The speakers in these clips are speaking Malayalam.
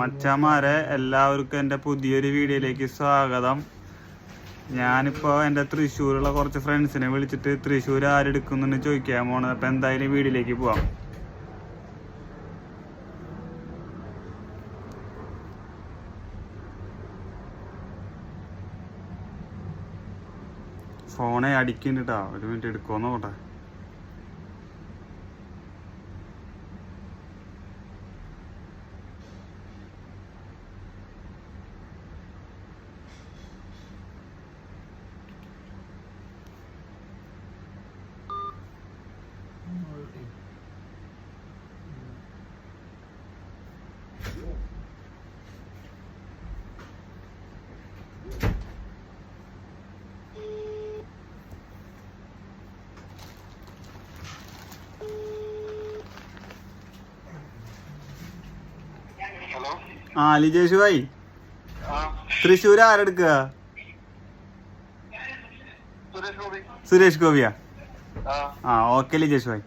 മച്ചാമാരെ എല്ലാവർക്കും എന്റെ പുതിയൊരു വീഡിയോയിലേക്ക് സ്വാഗതം. ഞാനിപ്പോൾ എന്റെ തൃശ്ശൂരുള്ള കുറച്ച് ഫ്രണ്ട്സിനെ വിളിച്ചിട്ട് തൃശ്ശൂർ ആരെടുക്കുന്നുണ്ട് ചോദിക്കാൻ പോണത് അപ്പം എന്തായാലും വീഡിയോയിലേക്ക് പോവാം. ഫോണെ അടിക്കുന്നുണ്ട് ഒരു മിനിറ്റ് എടുക്കുമെന്ന് നോക്കട്ടെ. ആ ലിജേഷ് ഭായി. തൃശ്ശൂർ ആരെടുക്കുക? സുരേഷ് ഗോപി. സുരേഷ് ഗോപിയാ? ആ. ഓക്കെ ലിജേഷ് ഭായി.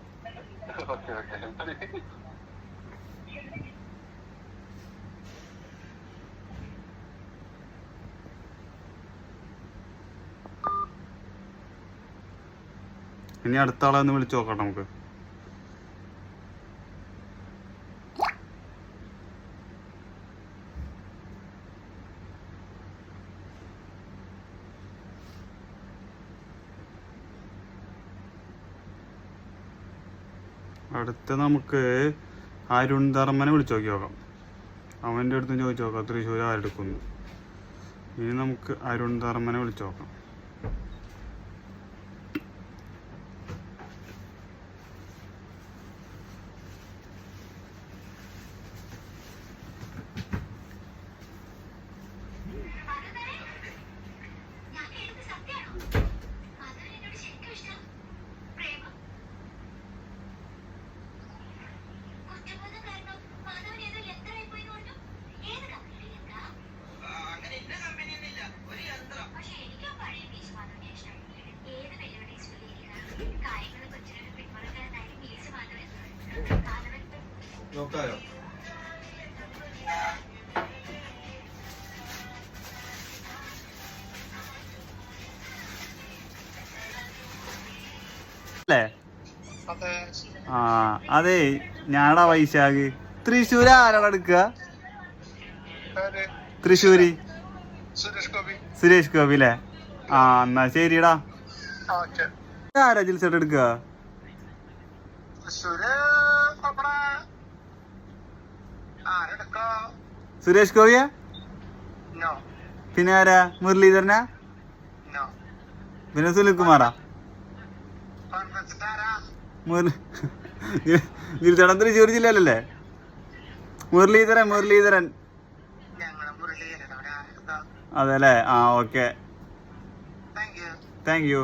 ഇനി അടുത്ത ആളെ ഒന്ന് വിളിച്ചു നോക്കാം നമുക്ക്. അടുത്ത നമുക്ക് അരുൺ ധർമ്മനെ വിളിച്ചു നോക്കി നോക്കാം. അവന്റെ അടുത്ത് ചോദിച്ചു നോക്കാം തൃശ്ശൂർ ആരെടുക്കുന്നു? ഇനി നമുക്ക് അരുൺ ധർമ്മനെ വിളിച്ചു നോക്കാം. നോക്കായോ അല്ലേ? അതെ. ആ അതെ. ഞാടാ വൈശാഖ്. തൃശ്ശൂര് ആരാടാ എടുക്കുക? തൃശ്ശൂര്. സുരേഷ് ഗോപി. സുരേഷ് ഗോപി അല്ലേ ആ എന്നാ ശരിടാ ഓക്കെ. ആരാ ജിൽസട്ട് എടുക്കുക? സുരേഷ് ഗോവിയ? പിന്നെ ആരാ? മുരളീധരനാ? പിന്നെ സുനിൽകുമാറാ? കുമാറാ ഗിരിച്ചടം തൃശ്ശൂർ ജില്ലയിലല്ലേ മുരളീധരൻ മുരളീധരൻ. അതെ അല്ലേ ആ ഓക്കെ. Thank you